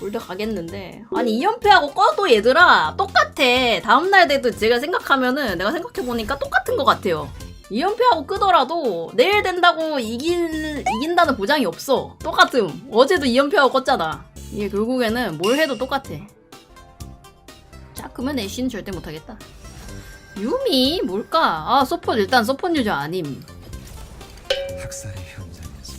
골드 가겠는데. 아니 2연패하고 꺼도 얘들아. 똑같아. 다음날 돼도 제가 생각하면은 내가 생각해보니까 똑같은 것 같아요. 2연패하고 끄더라도 내일 된다고 이긴, 이긴다는 보장이 없어. 똑같음. 어제도 2연패하고 껐잖아. 이게 결국에는 뭘 해도 똑같아. 자 그러면 애쉬는 절대 못하겠다. 유미 뭘까? 아 서폿 일단 서폿 유저 아님. 학살의 현장에서.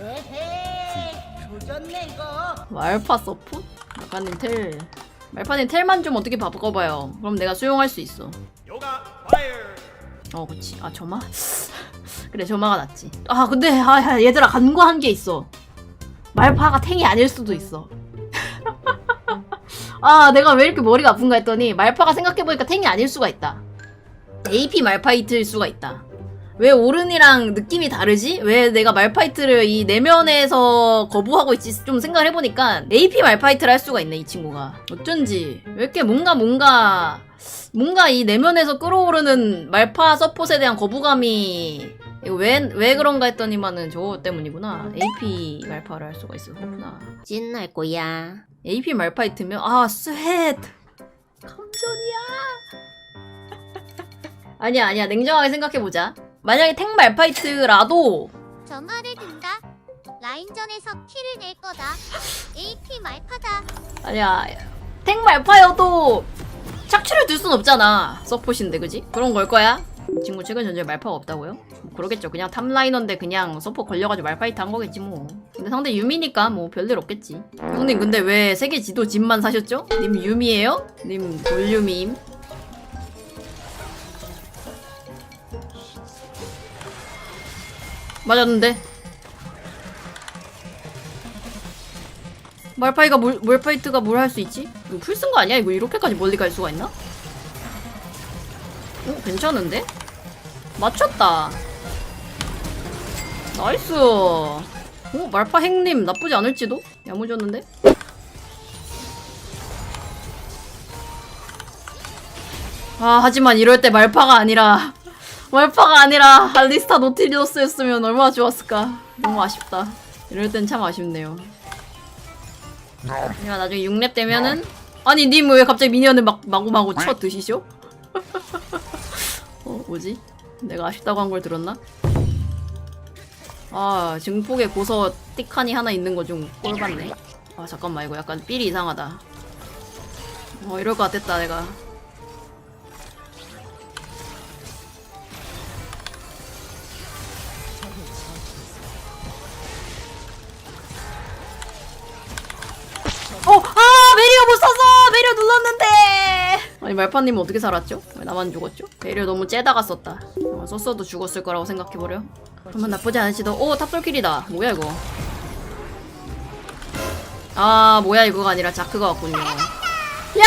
에헤이 조졌네 이거 말파 서폿? 말파님 텔 말파님 텔만 좀 어떻게 바꿔봐요. 그럼 내가 수용할 수 있어. 어 그치. 아 점화? 그래 점화가 낫지. 아 근데 아 야, 얘들아 간과한 게 있어. 말파가 탱이 아닐 수도 있어. 아 내가 왜 이렇게 머리가 아픈가 했더니 말파가 생각해보니까 탱이 아닐 수가 있다. AP 말파이트일 수가 있다 왜 오른이랑 느낌이 다르지? 왜 내가 말파이트를 이 내면에서 거부하고 있지? 좀 생각을 해보니까 AP 말파이트를 할 수가 있네 이 친구가. 어쩐지. 왜 이렇게 뭔가 뭔가 뭔가 이 내면에서 끌어오르는 말파 서폿에 대한 거부감이 왜, 왜 그런가 했더니만은 저거 때문이구나. AP 말파를 할 수가 있었구나. 찐날 거야. AP 말파이트면 아 스웨트 감전이야! 아니야 아니야. 냉정하게 생각해보자 만약에 탱 말파이트라도 점화를 든다. 라인전에서 키를 낼 거다. AP 말파다. 아니야 탱 말파여도 착취를 들 순 없잖아 서폿인데 그지? 그런 걸 거야? 이 친구 최근 전쟁 말파가 없다고요? 뭐 그러겠죠 그냥 탑라이너인데 그냥 서폿 걸려가지고 말파이트 한 거겠지 뭐 근데 상대 유미니까 뭐 별일 없겠지 형님 근데 왜 세계 지도 집만 사셨죠? 님 유미예요? 님 돌유미임? 맞았는데 말파이가 뭘, 말파이트가 뭘 할 수 있지? 이거 풀 쓴 거 아니야? 이거 이렇게까지 멀리 갈 수가 있나? 어, 괜찮은데? 맞췄다. 나이스. 어, 말파 행님 나쁘지 않을지도? 야무졌는데? 아, 하지만 이럴 때 말파가 아니라 말파가 아니라 알리스타 노티리어스였으면 얼마나 좋았을까. 너무 아쉽다. 이럴 땐 참 아쉽네요. 야 나중에 6렙 되면은 아니 님 왜 갑자기 미니언을 막 마구마구 쳐 드시죠? 어 뭐지? 내가 아쉽다고 한 걸 들었나? 아 증폭에 고서 띡하니 하나 있는 거 좀 꼴받네 아 잠깐만 이거 약간 삘이 이상하다 어 이럴 것 같았다 내가 어! 아! 메리어 못 썼어! 메리어 눌렀는데! 아니 말파님은 어떻게 살았죠? 왜 나만 죽었죠? 메리어 너무 째다가 썼다 어, 썼어도 죽었을 거라고 생각해버려 그러면 나쁘지 않을지도 오 탑솔킬이다 뭐야 이거 아 뭐야 이거가 아니라 자크가 왔군요 야!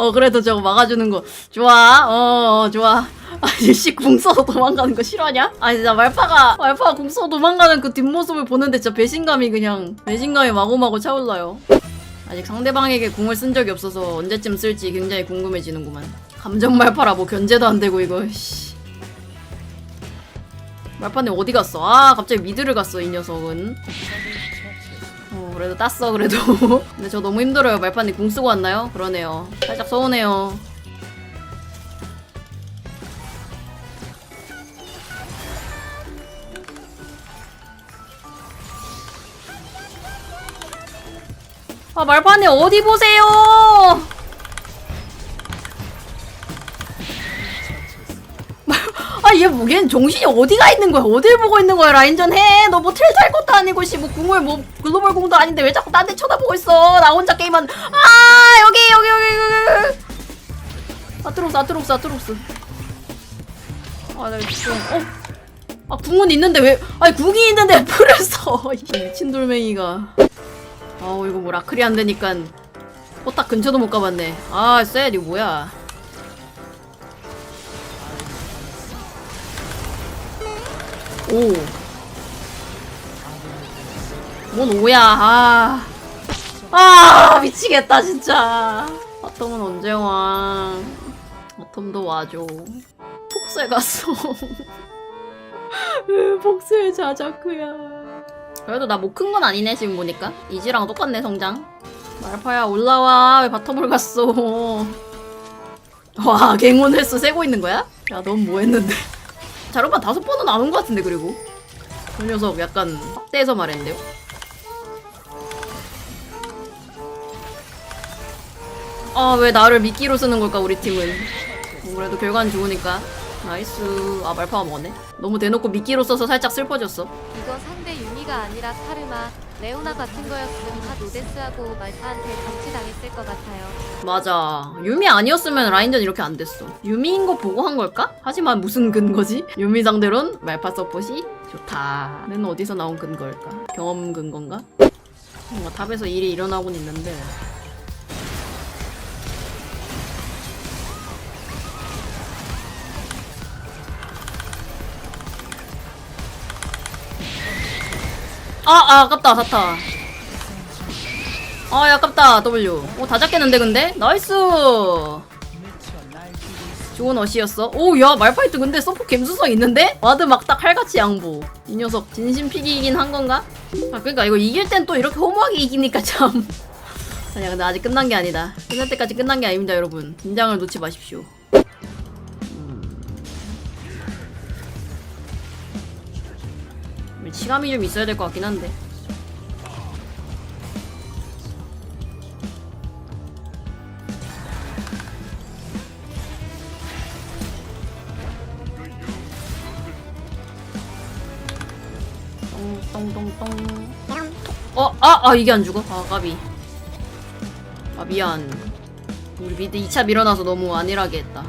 어 그래도 저거 막아주는 거. 좋아. 어, 어 좋아. 아니 씨궁 써서 도망가는 거 싫어하냐? 아니 진짜 말파가 말파가 궁 써서 도망가는 그 뒷모습을 보는데 진짜 배신감이 그냥 배신감이 마구마구 차올라요. 아직 상대방에게 궁을 쓴 적이 없어서 언제쯤 쓸지 굉장히 궁금해지는구만. 감정 말파라 뭐 견제도 안 되고 이거 씨. 말파님 어디 갔어? 아 갑자기 미드를 갔어 이 녀석은. 어 그래도 땄어 그래도. 근데 저 너무 힘들어요. 말파님 궁 쓰고 왔나요? 그러네요. 살짝 서운해요. 아 말파님 어디 보세요 얘 뭐, 얘는 정신이 어디가 있는 거야? 어딜 보고 있는 거야? 라인전 해. 너뭐할 것도 아니고 씨뭐 궁을 뭐 글로벌 궁도 아닌데 왜 자꾸 딴 데 쳐다보고 있어? 나 혼자 게임한. 아 여기 여기 여기 여기. 아트록스 아트록스 아트록스. 아나 지금 어. 아 궁은 있는데 왜? 아니 궁이 있는데 왜 풀을 써? 이 미친 돌멩이가. 아우 이거 뭐 라클이 안 되니까 포탑 근처도 못 가봤네. 아 쎄, 이거 뭐야? 오. 뭔 오야, 아. 아, 미치겠다, 진짜. 아톰은 언제 와? 아톰도 와줘. 폭세 갔어. 폭세 자자크야. 그래도 나 못 큰 건 아니네 지금 보니까 이지랑 똑같네 성장 말파야 올라와 왜 바텀을 갔어 와 갱온 횟수 세고 있는 거야? 야 넌 뭐 했는데 자르반 다섯 번은 안 온 것 같은데 그리고. 그 녀석 약간 확대해서 말했는데요? 아 왜 나를 미끼로 쓰는 걸까 우리 팀은? 뭐 그래도 결과는 좋으니까. 나이스. 아 말파가 먹었네. 너무 대놓고 미끼로 써서 살짝 슬퍼졌어. 이거 상대 유미가 아니라 카르마, 레오나 같은 거였으면 다 노데스하고 말파한테 정치당했을 것 같아요. 맞아. 유미 아니었으면 라인전 이렇게 안 됐어. 유미인 거 보고 한 걸까? 하지만 무슨 근거지? 유미 상대론 말파 서폿이 좋다. 는 어디서 나온 근거일까? 경험 근거인가? 뭔가 탑에서 일이 일어나곤 있는데. 아, 아, 아깝다, 사타. 아, 야, 아깝다, W. 오, 다 잡겠는데, 근데? 나이스! 좋은 어시였어. 오, 야, 말파이트 근데 서포 갬수성 있는데? 와드 막 딱 칼같이 양보. 이 녀석 진심 피기이긴 한 건가? 아, 그니까 이거 이길 땐 또 이렇게 허무하게 이기니까 참. 아니야, 근데 아직 끝난 게 아니다. 끝날 때까지 끝난 게 아닙니다, 여러분. 긴장을 놓지 마십시오. 음. 치감이 좀 있어야 될 것 같긴 한데. 어, 아, 아, 이게 안 죽어? 아, 까비. 아, 미안. 우리 미드 2차 밀어놔서 너무 안일하게 했다.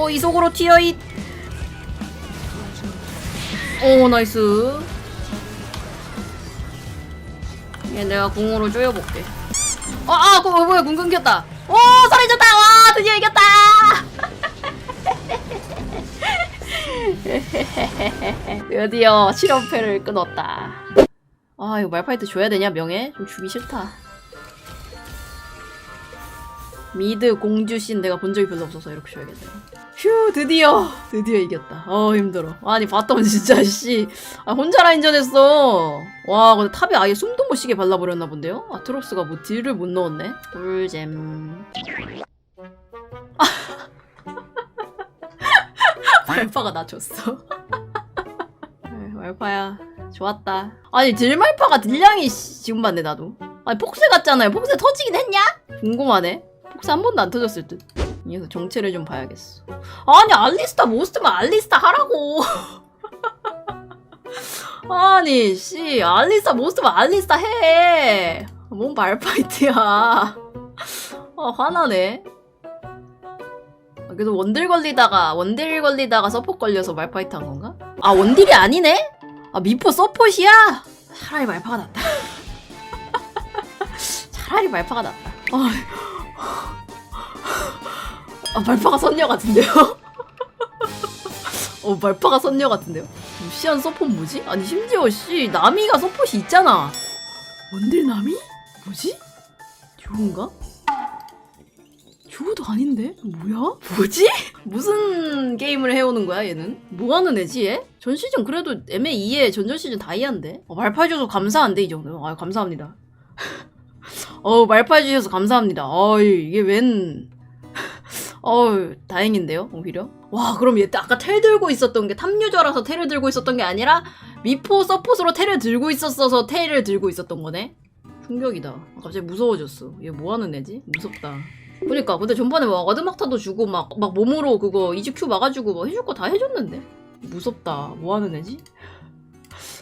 어, 이속으로 튀어잇. 오, 나이스. 얘 내가 궁으로 쪼여볼게. 아, 아, 그, 뭐야, 궁 끊겼다. 오, 살해졌다! 와, 드디어 이겼다! 드디어 실험패를 끊었다. 아, 이거 말파이트 줘야 되냐, 명예? 좀 주기 싫다. 미드 공주신 내가 본 적이 별로 없어서 이렇게 줘야겠네. 휴 드디어 드디어 이겼다. 어 힘들어. 아니 바텀 진짜 씨. 아 혼자 라인전 했어. 와 근데 탑에 아예 숨도 못 쉬게 발라버렸나 본데요? 아트록스가 뭐 딜을 못 넣었네. 꿀잼. 말파가 나 줬어. 말파야 좋았다. 아니 딜말파가 딜량이 씨, 지금 봤네 나도. 아니 폭세 같잖아요. 폭세 터지긴 했냐? 궁금하네. 폭세 한 번도 안 터졌을 듯. 이 녀석 정체를 좀 봐야겠어. 아니 알리스타 못 쓰면 알리스타 하라고. 아니 씨 알리스타 못 쓰면 알리스타 해. 뭔 말파이트야. 아 화나네. 아, 그래도 원딜 걸리다가 원딜 걸리다가 서포 걸려서 말파이트 한 건가? 아 원딜이 아니네? 아 미포 서폿이야? 차라리 말파가 낫다. 차라리 말파가 낫다. 아, 아 말파가 선녀 같은데요? 어 말파가 선녀 같은데요? 루시안 서폿 뭐지? 아니 심지어 씨 나미가 서폿이 있잖아 원딜 나미? 뭐지? 듀오인가? 듀오도 아닌데? 뭐야? 뭐지? 무슨 게임을 해오는 거야 얘는? 뭐하는 애지 얘? 전 시즌 그래도 MA2에 전전 시즌 다이아인데? 어, 말파 해줘서 감사한데 이 정도? 아 감사합니다 어 말파해주셔서 감사합니다. 어이 이게 웬. 어우 다행인데요 오히려? 와 그럼 얘 아까 텔 들고 있었던 게 탑유저라서 텔을 들고 있었던 게 아니라 미포 서폿으로 텔을 들고 있었어서 텔을 들고 있었던 거네? 충격이다. 아, 갑자기 무서워졌어. 얘 뭐하는 애지? 무섭다. 그니까 근데 전번에 막 어드막타도 주고 막, 막 몸으로 그거 이즈큐 막아주고 뭐 해줄 거 다 해줬는데? 무섭다. 뭐하는 애지?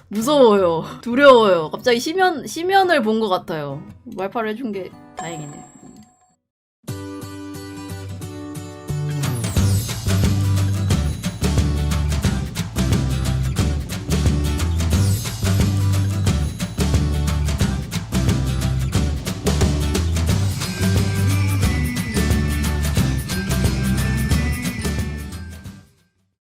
무서워요. 두려워요. 갑자기 시면, 시면을 본 것 같아요. 말파를 해준 게 다행이네